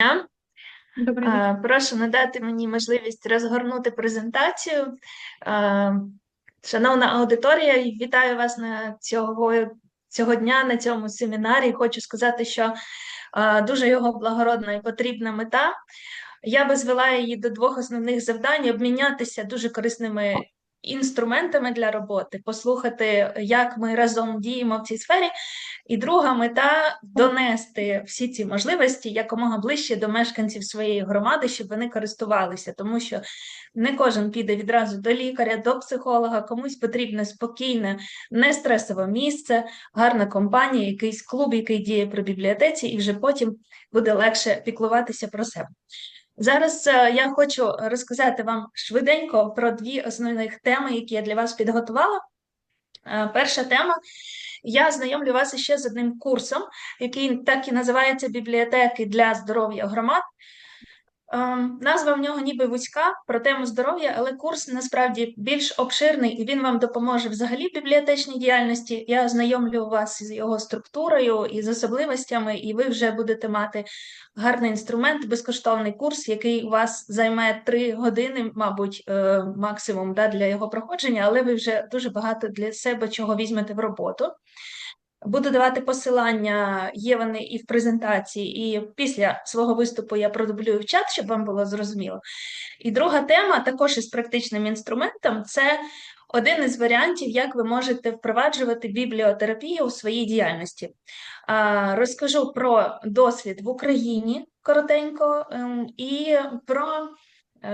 дня. Е, Прошу надати мені можливість розгорнути презентацію. Шановна аудиторія, вітаю вас на цього, цього дня на цьому семінарі. Хочу сказати, що дуже його благородна і потрібна мета. Я би звела її до двох основних завдань: обмінятися дуже корисними інструментами для роботи, послухати, як ми разом діємо в цій сфері. І друга мета донести всі ці можливості якомога ближче до мешканців своєї громади, щоб вони користувалися, тому що не кожен піде відразу до лікаря, до психолога, комусь потрібне спокійне, нестресове місце, гарна компанія, якийсь клуб, який діє при бібліотеці, і вже потім буде легше піклуватися про себе. Зараз е, я хочу розказати вам швиденько про дві основних теми, які я для вас підготувала. Е, Перша тема. Я знайомлю вас ще з одним курсом, який так і називається Бібліотеки для здоров'я громад. Ем, Назва в нього ніби вузька про тему здоров'я, але курс насправді більш обширний і він вам допоможе взагалі в бібліотечній діяльності. Я ознайомлю вас з його структурою і з особливостями, і ви вже будете мати гарний інструмент, безкоштовний курс, який вас займе три години, мабуть, е, максимум да, для його проходження, але ви вже дуже багато для себе чого візьмете в роботу. Буду давати посилання, є вони і в презентації, і після свого виступу я продублюю в чат, щоб вам було зрозуміло. І друга тема, також із практичним інструментом, це один із варіантів, як ви можете впроваджувати бібліотерапію у своїй діяльності. Розкажу про досвід в Україні коротенько ем, і про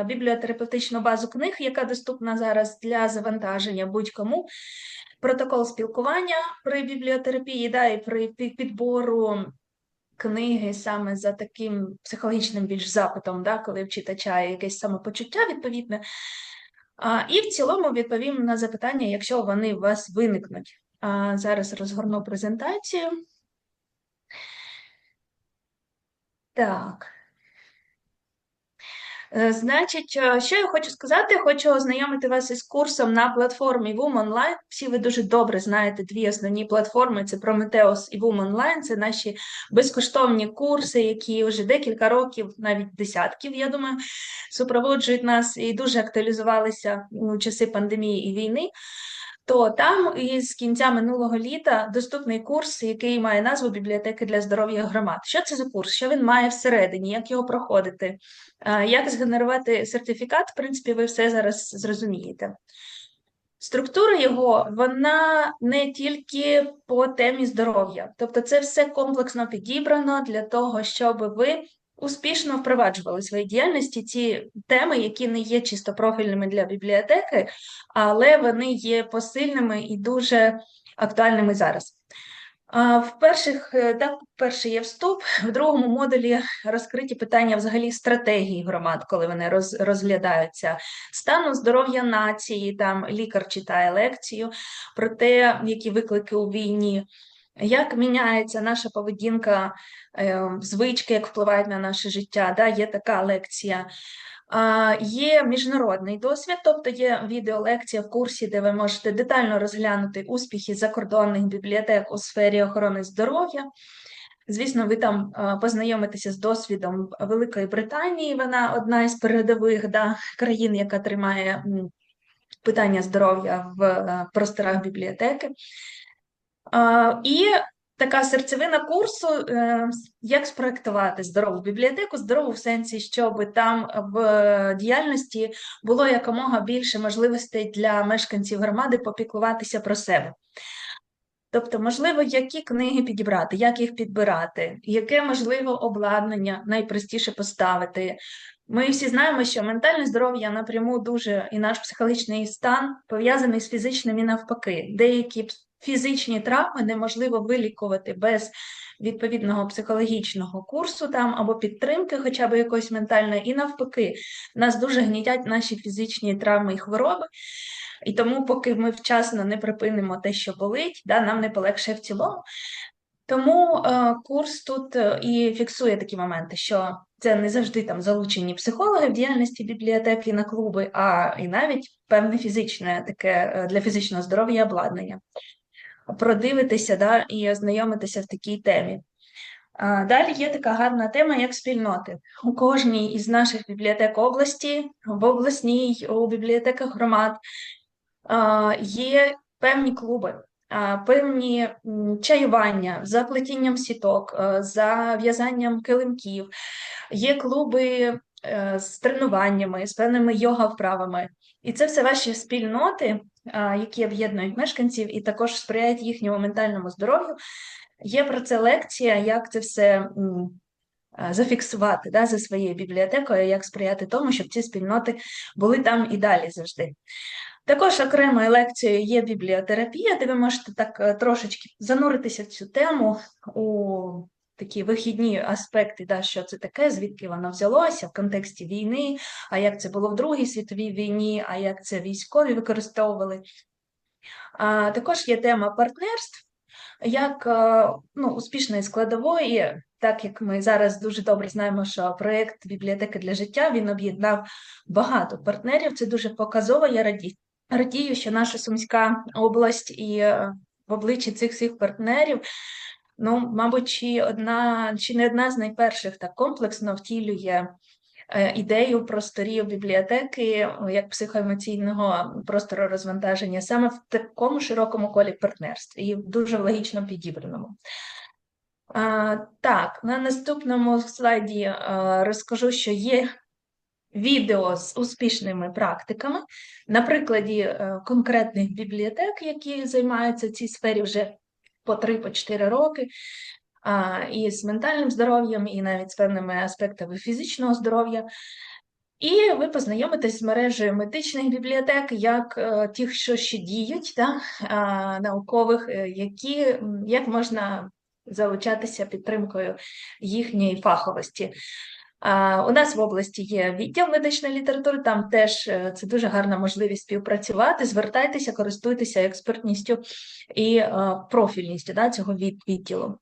бібліотерапевтичну базу книг, яка доступна зараз для завантаження будь-кому протокол спілкування при бібліотерапії, да, і при підбору книги саме за таким психологічним більш запитом, да, коли в читача якесь самопочуття відповідне. А, І в цілому відповім на запитання, якщо вони у вас виникнуть. А, Зараз розгорну презентацію. Так. Е, Значить, е, що я хочу сказати, хочу ознайомити вас із курсом на платформі WomanLine. Всі ви дуже добре знаєте дві основні платформи: це Prometheus і WomanLine. Це наші безкоштовні курси, які вже декілька років, навіть десятків, я думаю, супроводжують нас і дуже актуалізувалися у часи пандемії і війни. То там із кінця минулого літа доступний курс, який має назву Бібліотеки для здоров'я громад. Що це за курс? Що він має всередині, як його проходити, як згенерувати сертифікат? В принципі, ви все зараз зрозумієте. Структура його вона не тільки по темі здоров'я, тобто це все комплексно підібрано для того, щоб ви успішно впроваджували в своїй діяльності ці теми, які не є чисто профільними для бібліотеки, але вони є посильними і дуже актуальними зараз. В перших е, так, перший є вступ, в другому модулі розкриті питання взагалі стратегії громад, коли вони роз, розглядаються стану здоров'я нації. Там лікар читає лекцію про те, які виклики у війні, як міняється наша поведінка, е, звички, як впливають на наше життя. Да? Є така лекція. Є міжнародний досвід, тобто є відеолекція в курсі, де ви можете детально розглянути успіхи закордонних бібліотек у сфері охорони здоров'я. Звісно, ви там познайомитеся з досвідом Великої Британії. Вона одна із передових да, країн, яка тримає питання здоров'я в просторах бібліотеки. І така серцевина курсу, е, як спроектувати здорову бібліотеку, здорову в сенсі, щоб там в діяльності було якомога більше можливостей для мешканців громади попіклуватися про себе. Тобто, можливо, які книги підібрати, як їх підбирати, яке можливо обладнання найпростіше поставити. Ми всі знаємо, що ментальне здоров'я напряму дуже і наш психологічний стан пов'язаний з фізичним і навпаки. Деякі фізичні травми неможливо вилікувати без відповідного психологічного курсу там або підтримки, хоча б якоїсь ментальної, і навпаки, нас дуже гнітять наші фізичні травми і хвороби. І тому, поки ми вчасно не припинимо те, що болить, да, нам не полегшає в цілому. Тому е, курс тут е, і фіксує такі моменти, що це не завжди там залучені психологи в діяльності бібліотеки на клуби, а і навіть певне фізичне таке е, для фізичного здоров'я обладнання. Продивитися да, і ознайомитися в такій темі. Далі є така гарна тема, як спільноти. У кожній із наших бібліотек області, в обласній, у бібліотеках громад є певні клуби, певні чаювання за плетінням сіток, за в'язанням килимків. Є клуби е, з тренуваннями, з певними йога-вправами. І це все ваші спільноти, які об'єднують мешканців і також сприяють їхньому ментальному здоров'ю. Є про це лекція, як це все зафіксувати да, за своєю бібліотекою, як сприяти тому, щоб ці спільноти були там і далі завжди. Також окремою лекцією є бібліотерапія, де ви можете так е, трошечки зануритися в цю тему у такі вихідні аспекти, да, що це таке, звідки воно взялося в контексті війни, а як це було в Другій світовій війні, а як це військові використовували. А, також є тема партнерств, як е, ну, успішної складової, так як ми зараз дуже добре знаємо, що проєкт бібліотеки для життя він об'єднав багато партнерів. Це дуже показово. Я раді, радію, що наша Сумська область і е, в обличчі цих всіх партнерів. Ну, мабуть, чи одна, чи не одна з найперших так комплексно втілює е, ідею просторів бібліотеки як психоемоційного простору розвантаження саме в такому широкому колі партнерств і дуже логічно підібраному. А, так, на наступному слайді а, розкажу, що є відео з успішними практиками на прикладі е, конкретних бібліотек, які займаються цій сфері вже по 3-4 роки, і з ментальним здоров'ям, і навіть з певними аспектами фізичного здоров'я. І ви познайомитесь з мережею медичних бібліотек, як е, тих, що ще діють, да, наукових, е, які, як можна залучатися підтримкою їхньої фаховості. У нас в області є відділ медичної літератури, там теж е, це дуже гарна можливість співпрацювати. Звертайтеся, користуйтеся експертністю і е, профільністю да, цього від- відділу.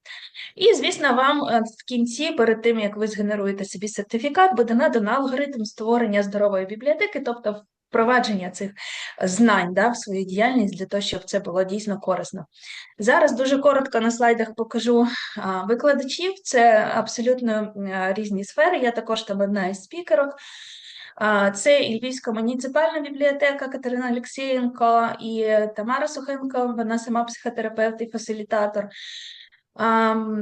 І, звісно, вам е, в кінці, перед тим як ви згенеруєте собі сертифікат, буде надано алгоритм створення здорової бібліотеки, тобто впровадження цих знань да, в свою діяльність для того, щоб це було дійсно корисно. Зараз дуже коротко на слайдах покажу викладачів. Це абсолютно різні сфери. Я також там одна із спікерок. Це і Львівська муніципальна бібліотека Катерина Олексієнко і Тамара Сухенко, вона сама психотерапевт і фасилітатор.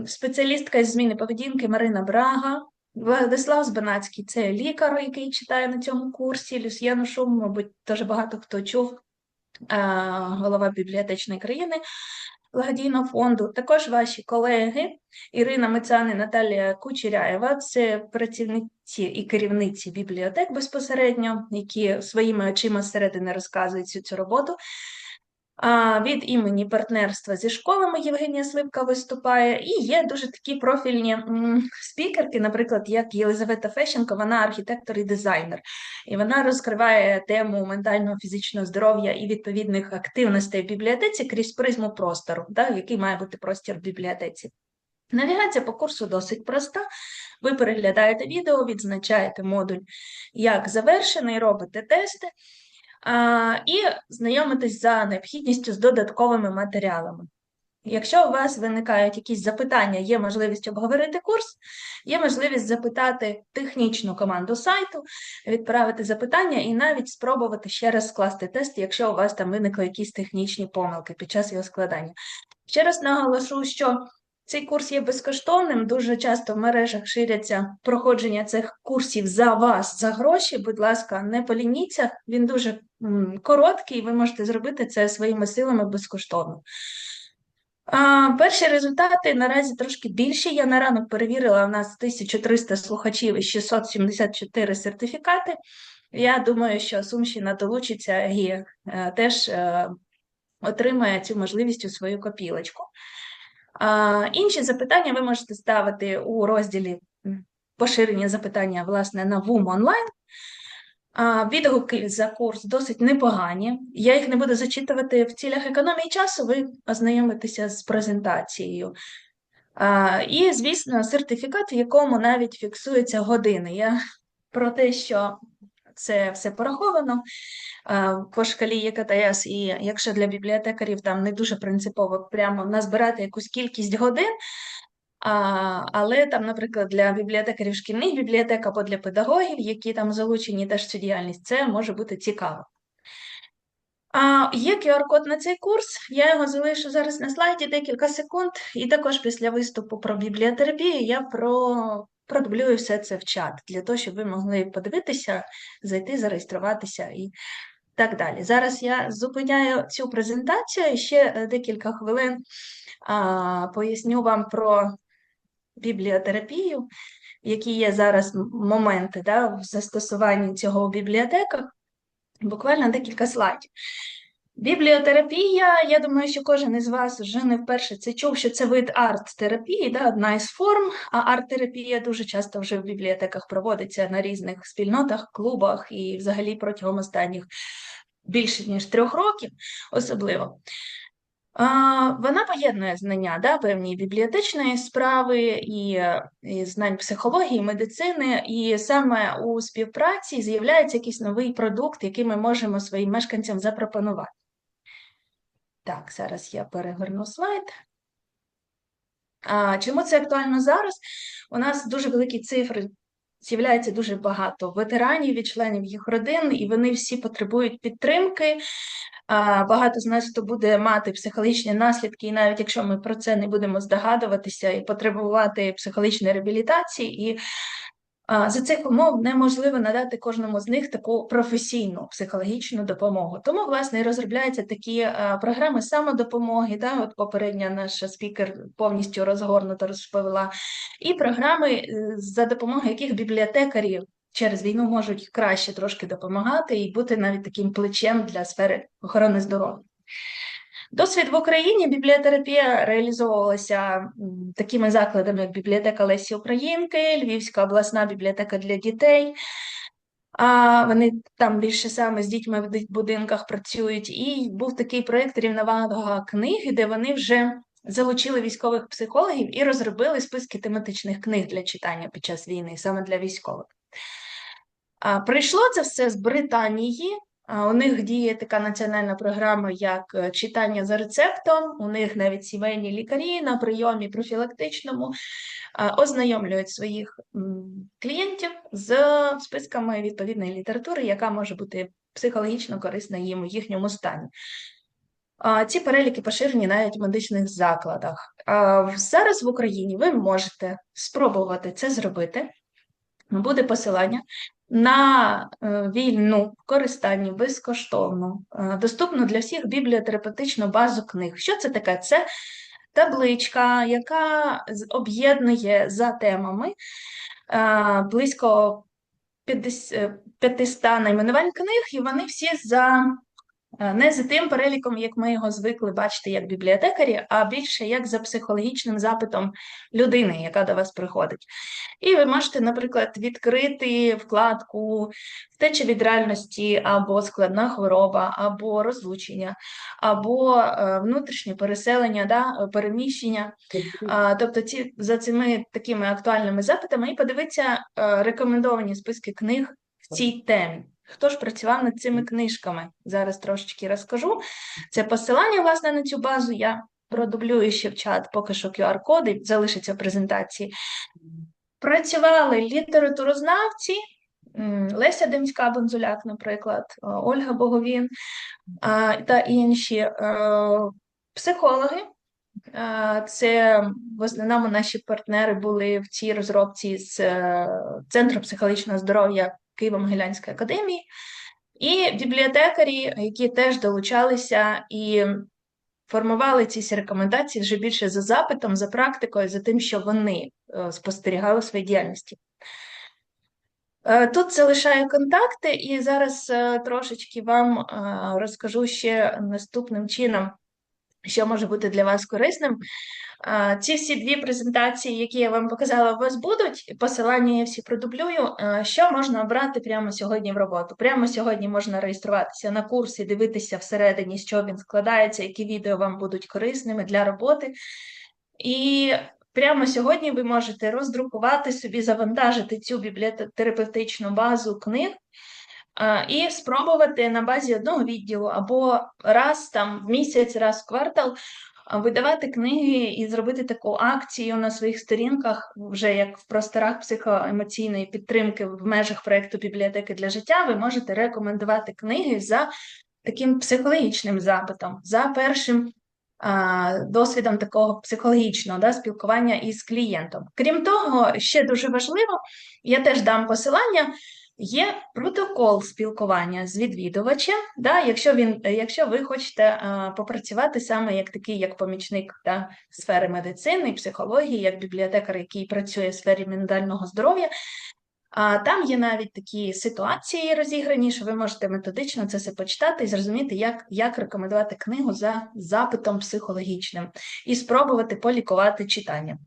Спеціалістка із зміни поведінки Марина Брага, Владислав Збанацький це лікар, який читає на цьому курсі. Люсьєну Шум, мабуть, теж багато хто чув, голова бібліотечної країни благодійного фонду. Також ваші колеги Ірина Мицан і Наталія Кучеряєва, це працівниці і керівниці бібліотек безпосередньо, які своїми очима зсередини розказують цю цю роботу. Від імені партнерства зі школами Євгенія Сливка виступає, і є дуже такі профільні спікерки, наприклад, як Єлизавета Фещенко, вона архітектор і дизайнер, і вона розкриває тему ментального фізичного здоров'я і відповідних активностей в бібліотеці крізь призму простору, да, який має бути простір в бібліотеці. Навігація по курсу досить проста. Ви переглядаєте відео, відзначаєте модуль як завершений, робите тести і знайомитесь за необхідністю з додатковими матеріалами. Якщо у вас виникають якісь запитання, є можливість обговорити курс, є можливість запитати технічну команду сайту, відправити запитання і навіть спробувати ще раз скласти тест, якщо у вас там виникли якісь технічні помилки під час його складання. Ще раз наголошу, що цей курс є безкоштовним. Дуже часто в мережах ширяться проходження цих курсів за вас за гроші. Будь ласка, не полініться. Він дуже короткий, ви можете зробити це своїми силами безкоштовно. А, перші результати наразі трошки більші. Я на ранок перевірила, у нас 1300 слухачів і 674 сертифікати. Я думаю, що Сумщина долучиться і е, теж е, отримає цю можливість у свою копілочку. Інші запитання ви можете ставити у розділі поширення запитання власне на ВУМ онлайн. Відгуки за курс досить непогані. Я їх не буду зачитувати в цілях економії часу, ви ознайомитеся з презентацією. І, звісно, сертифікат, в якому навіть фіксуються години. Я про те, що це все пораховано а, по шкалі ЄКТС, і якщо для бібліотекарів там не дуже принципово прямо назбирати якусь кількість годин, А, але там, наприклад, для бібліотекарів шкільних бібліотек або для педагогів, які там залучені теж цю діяльність, це може бути цікаво. А, Є QR-код на цей курс, я його залишу зараз на слайді декілька секунд, і також після виступу про бібліотерапію я про... продублюю все це в чат, для того, щоб ви могли подивитися, зайти, зареєструватися і так далі. Зараз я зупиняю цю презентацію ще е, декілька хвилин а, поясню вам про бібліотерапію, які є зараз моменти да, в застосуванні цього в бібліотеках. Буквально декілька слайдів. Бібліотерапія, я думаю, що кожен із вас вже не вперше це чув, що це вид арт-терапії, да, одна із форм, а арт-терапія дуже часто вже в бібліотеках проводиться на різних спільнотах, клубах і взагалі протягом останніх більше ніж трьох років, особливо. Вона поєднує знання да, певні бібліотечної справи і, і знань психології, медицини, і саме у співпраці з'являється якийсь новий продукт, який ми можемо своїм мешканцям запропонувати. Так, зараз я перегорну слайд. А, Чому це актуально зараз? У нас дуже великі цифри, з'являється дуже багато ветеранів і членів їх родин, і вони всі потребують підтримки. Багато з нас хто буде мати психологічні наслідки, і навіть якщо ми про це не будемо здогадуватися і потребувати психологічної реабілітації, і за цих умов неможливо надати кожному з них таку професійну психологічну допомогу. Тому, власне, і розробляються такі програми самодопомоги. Да? От попередня наша спікер повністю розгорнуто розповіла, і програми, е, за допомогою яких бібліотекарі через війну можуть краще трошки допомагати і бути навіть таким плечем для сфери охорони здоров'я. Досвід в Україні бібліотерапія реалізовувалася такими закладами, як бібліотека Лесі Українки, Львівська обласна бібліотека для дітей. А Вони там більше саме з дітьми в будинках працюють. І був такий проєкт рівновага книги, де вони вже залучили військових психологів і розробили списки тематичних книг для читання під час війни, саме для військових. Прийшло це все з Британії. У них діє така національна програма, як е, читання за рецептом. У них навіть сімейні лікарі на прийомі профілактичному ознайомлюють своїх клієнтів з списками відповідної літератури, яка може бути психологічно корисна їм у їхньому стані. Ці переліки поширені навіть в медичних закладах. Зараз в Україні ви можете спробувати це зробити. Буде посилання на е, вільну користання безкоштовну, е, доступну для всіх бібліотерапевтичну базу книг. Що це таке? Це табличка, яка об'єднує за темами е, близько 500 найменувань книг, і вони всі за Е, не за тим переліком, як ми його звикли бачити як бібліотекарі, а більше як за психологічним запитом людини, яка до вас приходить. І ви можете, наприклад, відкрити вкладку втеча від реальності, або складна хвороба, або розлучення, або е, внутрішнє переселення, да, переміщення. Тобто, ці за цими такими актуальними запитами і подивитися е, рекомендовані списки книг в цій темі. Хто ж працював над цими книжками? Зараз трошечки розкажу. Це посилання, власне, на цю базу. Я продублюю ще в чат, поки що QR-коди залишаться в презентації. Працювали літературознавці, Леся Демська Бонзуляк, наприклад, Ольга Боговін та інші е, психологи. Це в основному наші партнери були в цій розробці з е, Центру психологічного здоров'я Києво-Могилянської академії, і бібліотекарі, які теж долучалися і формували ці рекомендації вже більше за запитом, за практикою, за тим, що вони е, спостерігали в своїй діяльності. Е, тут залишаю контакти, і зараз е, трошечки вам розкажу ще наступним чином, що може бути для вас корисним. Ці всі дві презентації, які я вам показала, у вас будуть. Посилання я всі продублюю. Що можна обрати прямо сьогодні в роботу? Прямо сьогодні можна реєструватися на курс і дивитися всередині, що він складається, які відео вам будуть корисними для роботи. І прямо сьогодні ви можете роздрукувати собі, завантажити цю бібліотерапевтичну базу книг. І спробувати на базі одного відділу або раз там в місяць, раз в квартал видавати книги і зробити таку акцію на своїх сторінках, вже як в просторах психоемоційної підтримки в межах проєкту бібліотеки для життя, ви можете рекомендувати книги за таким психологічним запитом, за першим досвідом такого психологічного да, спілкування із клієнтом. Крім того, ще дуже важливо, я теж дам посилання. Є протокол спілкування з відвідувачем, да, якщо він, якщо ви хочете а, попрацювати саме як такий, як помічник да, сфери медицини, психології, як бібліотекар, який працює в сфері ментального здоров'я, а там є навіть такі ситуації розіграні, що ви можете методично це все почитати і зрозуміти, як, як рекомендувати книгу за запитом психологічним і спробувати полікувати читання.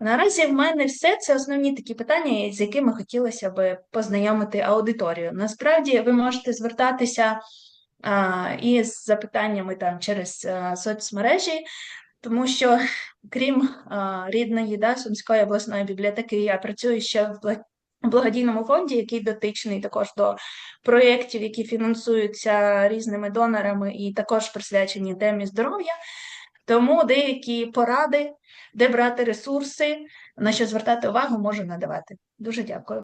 Наразі в мене все це основні такі питання, з якими хотілося би познайомити аудиторію. Насправді ви можете звертатися а, із запитаннями там через а, соцмережі, тому що крім а, рідної да, Сумської обласної бібліотеки, я працюю ще в благодійному фонді, який дотичний також до проєктів, які фінансуються різними донорами і також присвячені темі здоров'я. Тому деякі поради, де брати ресурси, на що звертати увагу, можу надавати. Дуже дякую.